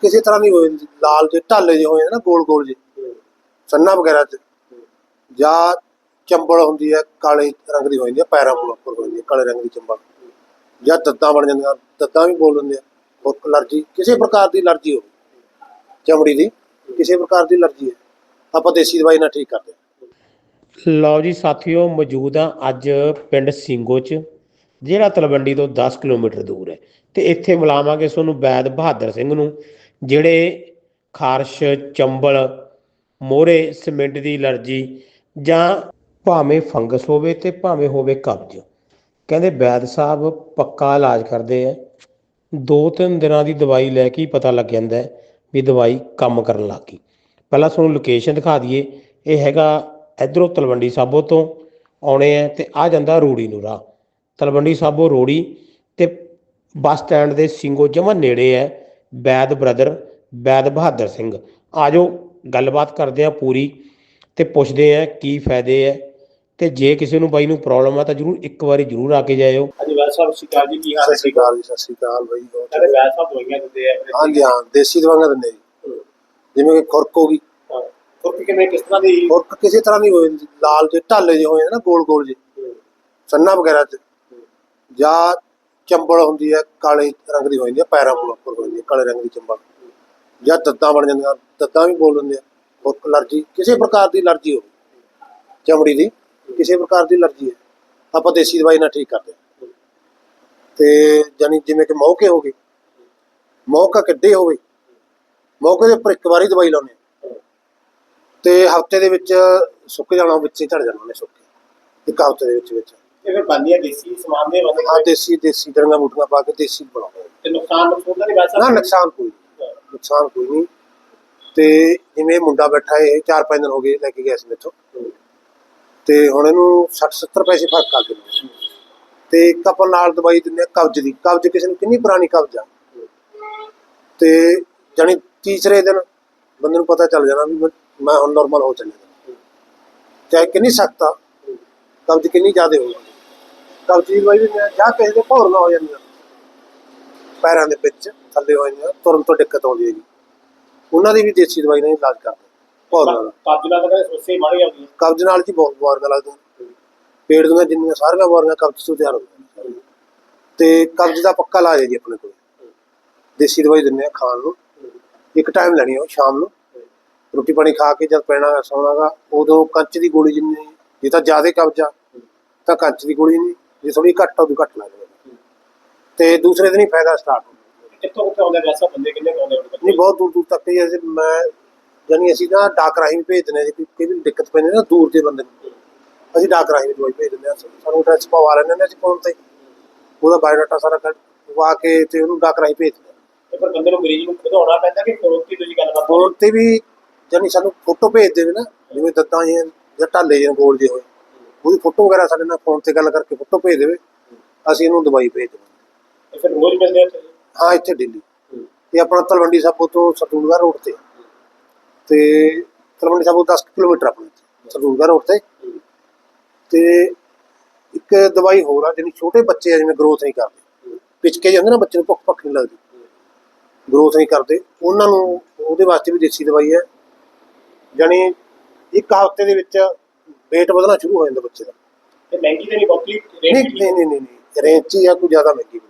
ਕਿਸੇ ਤਰ੍ਹਾਂ ਦੀ ਹੋਏ ਲਾਲ ਜੇ ਢਾਲੇ ਜਿਹੇ ਹੋਏ ਨਾ, ਗੋਲ ਗੋਲ ਜੇ ਸੰਨਾ ਵਗੈਰਾ ਚ। ਜਾਂ ਚੰਬਲ ਹੁੰਦੀ ਹੈ ਕਾਲੇ ਰੰਗ ਦੀ ਹੋ ਜਾਂਦੀ ਹੈ ਪੈਰਾਂ ਕੋਲ ਉੱਪਰ ਹੋ ਜਾਂਦੀ ਹੈ ਕਾਲੇ ਰੰਗ ਦੀ ਚੰਬਲ। ਜਾਂ ਦੱਦਾਂ ਬਣ ਜਾਂਦੀਆਂ ਦੱਦਾਂ ਵੀ ਬੋਲ ਦਿੰਦੇ ਆ ਉਹ ਅਲਰਜੀ, ਕਿਸੇ ਪ੍ਰਕਾਰ ਦੀ ਅਲਰਜੀ ਹੋਵੇ। ਚਮੜੀ ਦੀ, ਕਿਸੇ ਪ੍ਰਕਾਰ ਦੀ ਅਲਰਜੀ ਹੈ ਆਪਾਂ ਦੇਸੀ ਦਵਾਈ ਨਾਲ ਠੀਕ ਕਰਦੇ ਲਓ ਜੀ ਸਾਥੀਓ, ਮੌਜੂਦ ਆ ਅੱਜ ਪਿੰਡ ਸਿੰਗੋ ਚ, ਜਿਹੜਾ ਤਲਵੰਡੀ ਤੋਂ 10 ਕਿਲੋਮੀਟਰ ਦੂਰ ਹੈ। ਤੇ ਇੱਥੇ ਮਿਲਾਵਾਂਗੇ ਤੁਹਾਨੂੰ ਵੈਦ ਬਹਾਦਰ ਸਿੰਘ ਨੂੰ। ਜਿਹੜੇ ਖਾਰਸ਼, ਚੰਬਲ, ਮੋਹਰੇ, ਸੀਮੈਂਟ ਦੀ ਅਲਰਜੀ ਜਾਂ ਭਾਵੇਂ ਫੰਗਸ ਹੋਵੇ ਤੇ ਭਾਵੇਂ ਹੋਵੇ ਕਬਜ਼। ਕਹਿੰਦੇ ਵੈਦ ਸਾਹਿਬ ਪੱਕਾ ਇਲਾਜ ਕਰਦੇ ਆ। ਦੋ ਤਿੰਨ ਦਿਨਾਂ ਦੀ ਦਵਾਈ ਲੈ ਕੇ ਹੀ ਪਤਾ ਲੱਗ ਜਾਂਦਾ ਵੀ ਦਵਾਈ ਕੰਮ ਕਰਨ ਲੱਗ ਗਈ। ਪਹਿਲਾਂ ਤੁਹਾਨੂੰ ਲੋਕੇਸ਼ਨ ਦਿਖਾ ਦਈਏ। ਇਹ ਹੈਗਾ ਇਧਰੋਂ ਤਲਵੰਡੀ ਸਾਬੋ ਤੋਂ ਆਉਣੇ ਆ ਤੇ ਆ ਜਾਂਦਾ ਰੂੜੀ ਨੂੰ ਰਾਹ। ਤਲਵੰਡੀ ਸਾਬੋ ਰੋੜੀ ਤੇ ਬੱਸ ਸਟੈਂਡ ਦੇ ਸਿੰਗੋ ਜਮਾ ਨੇੜੇ ਹੈ। ਵੈਦ ਬ੍ਰਦਰ ਵੈਦ ਬਹਾਦਰ ਸਿੰਘ। ਆਜੋ ਗੱਲਬਾਤ ਕਰਦੇ ਆ ਪੂਰੀ ਤੇ ਪੁੱਛਦੇ ਆ ਕੀ ਫਾਇਦੇ ਹੈ। ਤੇ ਜੇ ਕਿਸੇ ਨੂੰ ਬਾਈ ਨੂੰ ਪ੍ਰੋਬਲਮ ਆ ਤਾਂ ਜਰੂਰ ਇੱਕ ਵਾਰੀ ਜਰੂਰ ਆ ਕੇ ਜਾਇਓ। ਹਾਂਜੀ ਵੈਦ ਸਾਹਿਬ ਸ਼ਿਕਾਰ ਜੀ ਕੀ ਹਾਲ ਸਤਿ ਹੈ ਸ਼੍ਰੀ ਅਕਾਲ ਜੀ ਸਤਿ ਸ਼੍ਰੀ ਅਕਾਲ ਬਾਈ ਹੋਰ ਕਹਿੰਦੇ ਵੈਦ ਸਾਹਿਬ ਦਵਾਈਆਂ ਦਿੰਦੇ ਆ ਆਪਣੇ ਹਾਂਜੀ ਹਾਂ ਦੇਸੀ ਦਵਾਈਆਂ ਦਿੰਦੇ ਜੀ। ਜਿਵੇਂ ਕਿ ਖੁਰਕ ਹੋ ਗਈ। ਹਾਂ। ਖੁਰਕ ਕਿਵੇਂ ਕਿਸ ਤਰ੍ਹਾਂ ਦੀ? ਖੁਰਕ ਕਿਸੇ ਤਰ੍ਹਾਂ ਦੀ ਹੋਏ ਲਾਲ ਜੇ ਢਾਲੇ ਜਿਹੇ ਹੋਏ ਨੇ ਨਾ ਗੋਲ ਗੋਲ ਜੇ। ਸੰਨਾ ਵਗੈਰਾ ਚ। ਜਾਂ ਚੰਬਲ ਹੁੰਦੀ ਹੈ ਕਾਲੇ ਰੰਗ ਦੀ ਹੋ ਜਾਂਦੀ ਹੈ ਪੈਰਾਂ ਕੋਲ ਉੱਪਰ ਹੋ ਜਾਂਦੀ ਹੈ ਕਾਲੇ ਰੰਗ ਦੀ ਚੰਬਲ ਜਾਂ ਦੱਦਾਂ ਬਣ ਜਾਂਦੀਆਂ ਦੱਦਾਂ ਵੀ ਬੋਲ ਦਿੰਦੇ ਆ। ਉਹ ਅਲਰਜੀ ਕਿਸੇ ਪ੍ਰਕਾਰ ਦੀ ਅਲਰਜੀ ਹੋਵੇ ਚਮੜੀ ਦੀ ਕਿਸੇ ਪ੍ਰਕਾਰ ਦੀ ਅਲਰਜੀ ਹੈ ਆਪਾਂ ਦੇਸੀ ਦਵਾਈ ਨਾਲ ਠੀਕ ਕਰਦੇ ਤੇ ਜਾਨੀ ਜਿਵੇਂ ਕਿ ਮੌਕੇ ਹੋ ਗਏ ਮੌਕਾ ਕਿੱਡੇ ਹੋਵੇ ਮੌਕੇ ਦੇ ਉੱਪਰ ਇੱਕ ਵਾਰੀ ਦਵਾਈ ਲਾਉਂਦੇ ਹਾਂ। ਤੇ ਹਫ਼ਤੇ ਦੇ ਵਿੱਚ ਸੁੱਕ ਜਾਣਾ ਵਿੱਚ ਹੀ ਝੜ ਜਾਣਾ ਉਹਨੇ ਸੁੱਕ ਇੱਕ ਹਫ਼ਤੇ ਦੇ ਵਿੱਚ ਵਿੱਚ। ਇਹ ਫਿਰ ਬੰਦੀਆਂ ਦੇਸੀ ਸਮਾਨ ਦੇ ਬੰਦੇ ਦੇਸੀ ਦੇਸੀ ਦਰੰਗਾ ਬੂਟੀਆਂ ਪਾ ਕੇ ਦੇਸੀ ਤੇ ਨੁਕਸਾਨ ਨੁਕਸਾਨ ਤਾਂ ਨਹੀਂ ਵੈਦ ਨਾ ਨੁਕਸਾਨ ਕੋਈ ਨਹੀਂ। ਨੁਕਸਾਨ ਕੋਈ ਨਹੀਂ। ਤੇ ਜਿਵੇਂ ਇਹ ਮੁੰਡਾ ਬੈਠਾ ਹੈ 4-5 ਦਿਨ ਹੋ ਗਏ ਲੈ ਕੇ ਗਿਆ ਸੀ ਮੇਥੋਂ। ਤੇ ਹੁਣ ਇਹਨੂੰ 60-70 ਪੈਸੇ ਫ਼ਰਕ ਆ ਗਏ। ਤੇ ਆਪਾਂ ਨਾਲ ਦਵਾਈ ਦਿੰਦੇ ਆ ਕਬਜ਼ ਦੀ। ਕਬਜ਼ ਕਿਸੇ ਨੂੰ ਕਿੰਨੀ ਪੁਰਾਣੀ ਕਬਜ਼ ਆ? ਤੇ ਜਾਨੀ ਤੀਸਰੇ ਦਿਨ ਬੰਦੇ ਨੂੰ ਪਤਾ ਚੱਲ ਜਾਣਾ ਵੀ ਮੈਂ- ਮੈਂ ਹੁਣ ਨਾਰਮਲ ਹੋ ਚੱਲਿਆ। ਚਾਹੇ ਕਿੰਨੀ ਸਖਤ ਆ ਕਬਜ਼ ਕਿੰਨੀ ਜ਼ਿਆਦਾ ਹੋ ਕਬਜ਼ ਦੀ ਦਵਾਈ ਵੀ ਮੈਂ ਜਾਂ ਕਿਸੇ ਦੇ ਭੌਰ ਨਾ ਹੋ ਜਾਂਦੀਆਂ ਪੈਰਾਂ ਦੇ ਵਿੱਚ ਥੱਲੇ ਹੋ ਜਾਂਦੀਆਂ ਤੁਰਨ ਤੋਂ ਦਿੱਕਤ ਆਉਂਦੀ ਹੈ ਜੀ ਉਹਨਾਂ ਦੀ ਵੀ ਦੇਸੀ ਦਵਾਈ ਨਾਲ ਹੀ ਇਲਾਜ ਕਰਦੇ ਭੌਰ ਨਾਲ ਕਾਬਜਲਾ ਦਾ ਕਹਿੰਦੇ ਸਮੱਸਿਆ ਹੀ ਮਾੜੀ ਆਉਂਦੀ ਕਬਜ਼ ਨਾਲ ਜੀ ਬਹੁਤ ਬਿਮਾਰੀਆਂ ਲੱਗਦੀਆਂ ਪੇਟ ਦੀਆਂ ਜਿੰਨੀਆਂ ਸਾਰੀਆਂ ਬਿਮਾਰੀਆਂ ਕਬਜ਼ ਤੋਂ ਤਿਆਰ ਹੁੰਦੀਆਂ ਨੇ। ਤੇ ਕਬਜ਼ ਦਾ ਪੱਕਾ ਇਲਾਜ ਹੈ ਜੀ ਆਪਣੇ ਕੋਲ। ਦੇਸੀ ਦਵਾਈ ਦਿੰਦੇ ਆ ਖਾਣ ਨੂੰ। ਇੱਕ ਟਾਈਮ ਲੈਣੀ ਉਹ ਸ਼ਾਮ ਨੂੰ। ਰੋਟੀ ਪਾਣੀ ਖਾ ਕੇ ਜਦ ਪੈਣਾ ਸੌਣਾਗਾ ਉਦੋਂ ਕੰਚ ਦੀ ਗੋਲੀ ਜਿੰਨੀ ਜੇ ਤਾਂ ਜ਼ਿਆਦਾ ਕਬਜ਼ ਆ ਤਾਂ ਕੰਚ ਦੀ ਗੋਲੀ ਨਹੀਂ। ਜੇ ਥੋੜੀ ਘੱਟ ਉਦੋਂ ਘੱਟ ਲੱਗਦੀ ਤੇ ਦੂਸਰੇ ਦਿਨ ਹੀ ਫਾਇਦਾ ਸਟਾਰਟ ਹੋ ਕਿੱਥੋਂ ਕਿੱਥੋਂ ਆਉਂਦੇ ਸਾਹਿਬ ਬੰਦੇ ਕਿੰਨੇ ਆਉਂਦੇ? ਨਹੀਂ ਬਹੁਤ ਦੂਰ ਦੂਰ ਤੱਕ ਹੀ ਅਸੀਂ ਮੈਂ ਜਾਨੀ ਅਸੀਂ ਨਾ ਡਾਕ ਰਾਹੀਂ ਵੀ ਭੇਜ ਦਿੰਦੇ ਜੇ। ਕੋਈ ਕੋਈ ਵੀ ਦਿੱਕਤ ਪੈਂਦੀ ਨਾ ਦੂਰ ਦੇ ਬੰਦੇ ਨੂੰ। ਅਸੀਂ ਡਾਕ ਰਾਹੀਂ ਵੀ ਦਵਾਈ ਭੇਜ ਦਿੰਦੇ ਹਾਂ। ਸਾਨੂੰ ਐਡਰੈਸ ਪਵਾ ਲੈਂਦੇ ਨੇ ਅਸੀਂ ਫੋਨ ਤੇ। ਉਹਦਾ ਬਾਇਓਡਾਟਾ ਸਾਰਾ ਪਵਾ ਕੇ ਤੇ ਉਹਨੂੰ ਡਾਕ ਰਾਹੀਂ ਭੇਜ ਦਿੰਦੇ ਹਾਂ। ਤੇ ਫਿਰ ਬੰਦੇ ਨੂੰ ਮਰੀਜ਼ ਨੂੰ ਵਧਾਉਣਾ ਪੈਂਦਾ ਕਿ ਫੋਨ ਤੇ ਤੁਸੀਂ ਗੱਲਬਾਤ ਫੋਨ ਤੇ ਵੀ ਜਾਨੀ ਸਾਨੂੰ ਫੋਟੋ ਭੇਜ ਦੇਵੇ ਨਾ ਜਿਵੇਂ ਦੱਤਾਂ ਜਾਂ ਜਾਂ ਢਾਲੇ ਜਾਂ ਗੋਲ ਜੇ ਹੋਏ। ਉਹਦੀ ਫੋਟੋ ਵਗੈਰਾ ਸਾਡੇ ਨਾਲ ਫੋਨ ਤੇ ਗੱਲ ਕਰਕੇ ਫੋਟੋ ਭੇਜ ਦੇਵੇ। ਅਸੀਂ ਇਹਨੂੰ ਦਵਾਈ ਭੇਜ ਦੇਵਾਂਗੇ ਤੇ ਫਿਰ ਰੋਜ਼ ਮਿਲਦੇ ਆ ਉੱਥੇ? ਹਾਂ ਇੱਥੇ ਦਿੱਲੀ ਇਹ ਆਪਣਾ ਤਲਵੰਡੀ ਸਾਬੋ ਤੋਂ ਸਤੂਲਗੜ੍ਹ ਰੋਡ ਤੇ ਆ। ਤੇ ਤਲਵੰਡੀ ਸਾਬੋ 10 ਕਿਲੋਮੀਟਰ ਆਪਣੇ ਇੱਥੇ ਰੋਡ ਤੇ। ਤੇ ਇੱਕ ਦਵਾਈ ਹੋਰ ਆ ਜਿਹੜੀ ਛੋਟੇ ਬੱਚੇ ਆ ਜਿਵੇਂ ਗਰੋਥ ਨਹੀਂ ਕਰਦੇ। ਪਿਚਕੇ ਜਾਂਦੇ ਨਾ ਬੱਚੇ ਨੂੰ ਭੁੱਖ ਭੱਖ ਨਹੀਂ ਲੱਗਦੀ। ਗਰੋਥ ਨਹੀਂ ਕਰਦੇ। ਉਹਨਾਂ ਨੂੰ ਉਹਦੇ ਵਾਸਤੇ ਵੀ ਦੇਸੀ ਦਵਾਈ ਹੈ ਜਾਣੀ ਇੱਕ ਹਫ਼ਤੇ ਦੇ ਵਿੱਚ weight ਵਧਣਾ ਸ਼ੁਰੂ ਹੋ ਜਾਂਦਾ ਬੱਚੇ ਦਾ। ਤੇ ਮਹਿੰਗੀ ਤੇ ਨਹੀਂ ਬਹੁਤੀ ਨਹੀਂ ਰੇਟ ਨਹੀਂ ਨਹੀਂ ਨਹੀਂ ਨਹੀਂ। ਰੇਂਜ 'ਚ ਹੀ ਆ ਕੋਈ ਜ਼ਿਆਦਾ ਮਹਿੰਗੀ ਨਹੀਂ।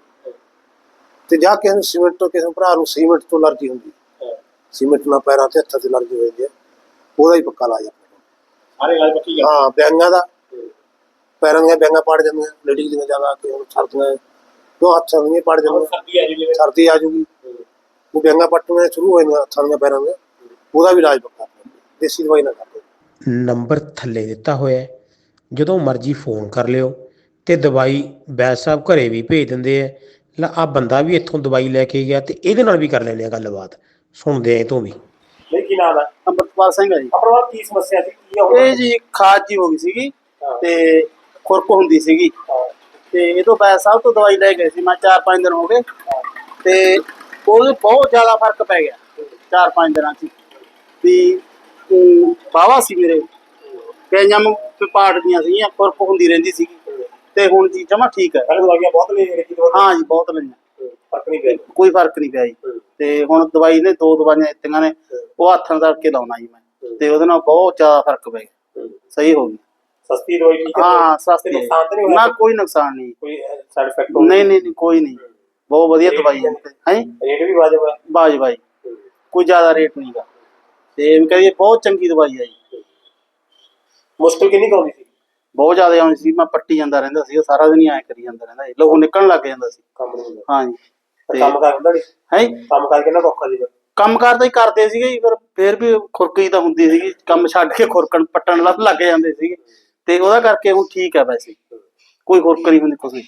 ਤੇ ਜਾ ਕੇ ਨੂੰ ਸੀਮੈਂਟ ਤੋਂ ਕਿਸੇ ਭਰਾ ਨੂੰ ਸੀਮੈਂਟ ਤੋਂ ਅਲਰਜੀ ਹੁੰਦੀ ਹੈ। ਸੀਮੈਂਟ ਨਾਲ ਪੈਰਾਂ ਤੇ ਹੱਥਾਂ ਤੇ ਅਲਰਜੀ ਹੋ ਜਾਂਦੀ ਹੈ। ਉਹਦਾ ਹੀ ਪੱਕਾ ਆਪਣੇ ਕੋਲ। ਸਾਰੇ ਇਲਾਜ ਪੱਕੀ ਹਾਂ ਬੈਂਗਾਂ ਦਾ। ਪੈਰਾਂ ਦੀਆਂ ਬੈਂਗਾਂ ਪੜ ਜਾਂਦੀਆਂ ਲੇਡੀਜ਼ ਦੀਆਂ ਜ਼ਿਆਦਾ ਕਿ ਹੁਣ ਸਰਦੀਆਂ ਦੋ ਹੱਥਾਂ ਦੀਆਂ ਪੜ ਜਾਂਦੀਆਂ? ਸਰਦੀ ਆ ਜੀ ਜਿਵੇਂ ਸਰਦੀ ਆ ਜੂਗੀ। ਉਹ ਬੈਂਗਾਂ ਪੱਟਣੀਆਂ ਸ਼ੁਰੂ ਹੋ ਜਾਂਦੀਆਂ ਹੱਥਾਂ ਦੀਆਂ ਪੈਰਾਂ ਦੀਆਂ। ਉਹਦਾ ਵੀ ਇਲਾਜ ਪੱਕਾ ਦੇਸੀ ਦਵਾਈ ਨਾਲ ਕਰਦੇ ਨੰਬਰ ਥੱਲੇ ਦਿੱਤਾ ਹੋਇਆ ਹੈ। ਜਦੋਂ ਮਰਜ਼ੀ ਫੋਨ ਕਰ ਲਿਓ ਤੇ ਦਵਾਈ ਵੈਦ ਸਾਹਿਬ ਘਰੇ ਵੀ ਭੇਜ ਦਿੰਦੇ ਆ ਲੈ ਆ ਬੰਦਾ ਵੀ ਇੱਥੋਂ ਦਵਾਈ ਲੈ ਕੇ ਗਿਆ ਤੇ ਇਹਦੇ ਨਾਲ ਵੀ ਕਰ ਲੈਂਦੇ ਆ ਗੱਲਬਾਤ। ਸੁਣਦੇ ਆ ਇਹ ਤੋਂ ਵੀ। ਨਹੀਂ ਕੀ ਨਾਮ ਹੈ ਅੰਮ੍ਰਿਤਪਾਲ ਸਿੰਘ ਹੈ ਜੀ। ਆਪਣਾ ਕੀ ਸਮੱਸਿਆ ਸੀ? ਕੀ ਹੋ ਇਹ ਜੀ ਖਾਜ ਜੀ ਹੋ ਗਈ ਸੀਗੀ ਹਾਂ। ਤੇ ਖੁਰਕ ਹੁੰਦੀ ਸੀਗੀ। ਤੇ ਇਹ ਤੋਂ ਬੈਦ ਸਾਹਿਬ ਤੋਂ ਦਵਾਈ ਲੈ ਗਏ ਸੀ ਮੈਂ 4-5 ਦਿਨ ਹੋ ਗਏ। ਤੇ ਉਹਦੇ ਬਹੁਤ ਜ਼ਿਆਦਾ ਫ਼ਰਕ ਪੈ ਗਿਆ 4-5 ਦਿਨਾਂ 'ਚ ਹੀ। ਵੀ ਬਾਵਾ ਸੀ ਮੇਰੇ। ਕਈਆਂ ਨੂੰ ਪਾਟ ਦੀਆਂ ਸੀਗੀਆਂ ਖੁਰਕ ਹੁੰਦੀ ਰਹਿੰਦੀ ਸੀਗੀ। ਤੇ ਹੁਣ ਜੀ ਜਮਾ ਠੀਕ ਹੈ। ਪਹਿਲੇ ਦਵਾਈਆਂ ਬਹੁਤ ਹਾਂ ਜੀ ਬਹੁਤ ਲਈਆਂ ਫ਼ਰਕ ਨਹੀਂ ਪਿਆ। ਕੋਈ ਫ਼ਰਕ ਨਹੀਂ ਪਿਆ ਜੀ। ਤੇ ਹੁਣ ਦਵਾਈ ਨੇ ਦੋ ਦਵਾਈਆਂ ਦਿੱਤੀਆਂ ਨੇ ਉਹ ਹੱਥਾਂ ਨਾਲ ਕੇ ਲਾਉਣਾ ਜੀ ਮੈਂ। ਤੇ ਉਹਦੇ ਨਾਲ ਬਹੁਤ ਜ਼ਿਆਦਾ ਫ਼ਰਕ ਪੈ ਗਿਆ। ਸਹੀ ਹੋ ਗਿਆ ਸਸਤੀ ਦਵਾਈ ਠੀਕ ਹੈ। ਹਾਂ ਸਸਤੀ ਤੇ ਹੈ। ਨੁਕਸਾਨ ਤਾਂ ਨਹੀਂ ਨਾ ਕੋਈ ਨੁਕਸਾਨ ਨਹੀਂ। ਕੋਈ ਸਾਈਡ ਇਫੈਕਟ ਨਹੀਂ ਨਹੀਂ ਨਹੀਂ ਕੋਈ ਨਹੀਂ। ਬਹੁਤ ਵਧੀਆ ਦਵਾਈ ਹੈ। ਹੈ? ਰੇਟ ਵੀ ਵਾਜਬ ਹੈ। ਬਾਜ ਬਾਈ ਕੋਈ ਜ਼ਿਆਦਾ ਰੇਟ ਨਹੀਂਗਾ ਤੇ ਇਹ ਕਹੀਏ ਬਹੁਤ ਚੰਗੀ ਦਵਾਈ ਹੈ ਜੀ। ਮੁਸ਼ਕਿਲ ਕਿੰਨੀ ਕੁ ਆਉਂਦੀ ਸੀ? ਬਹੁਤ ਜ਼ਿਆਦਾ ਆਉਂਦੀ ਸੀ ਮੈਂ ਪੱਟੀ ਜਾਂਦਾ ਰਹਿੰਦਾ ਸੀ ਸਾਰਾ ਦਿਨ ਹੀ ਐਂ ਕਰੀ ਜਾਂਦਾ ਰਹਿੰਦਾ ਸੀ। ਲਹੂ ਨਿਕਲਣ ਲੱਗ ਜਾਂਦਾ ਸੀ। ਕੰਮ ਨਹੀਂ ਹੁੰਦਾ। ਹਾਂ ਜੀ ਤੇ ਕੰਮ ਕਰ ਹੁੰਦਾ ਨਹੀਂ? ਹੈ? ਕੰਮ ਕਰਕੇ ਨਾ ਔਖਾ ਜੀ। ਕੰਮ ਕਰਦਾ ਹੀ ਕਰਦੇ ਸੀਗੇ ਜੀ ਫਿਰ ਫਿਰ ਵੀ ਖੁਰਕੀ ਤਾਂ ਹੁੰਦੀ ਸੀਗੀ ਕੰਮ ਛੱਡ ਕੇ ਖੁਰਕਣ ਪੱਟਣ ਲੱਗ ਲੱਗ ਜਾਂਦੇ ਸੀਗੇ। ਤੇ ਉਹਦਾ ਕਰਕੇ ਹੁਣ ਠੀਕ ਹੈ ਵੈਸੇ। ਕੋਈ ਖੁਰਕ ਨਹੀਂ ਹੁੰਦੀ ਗਿਆ।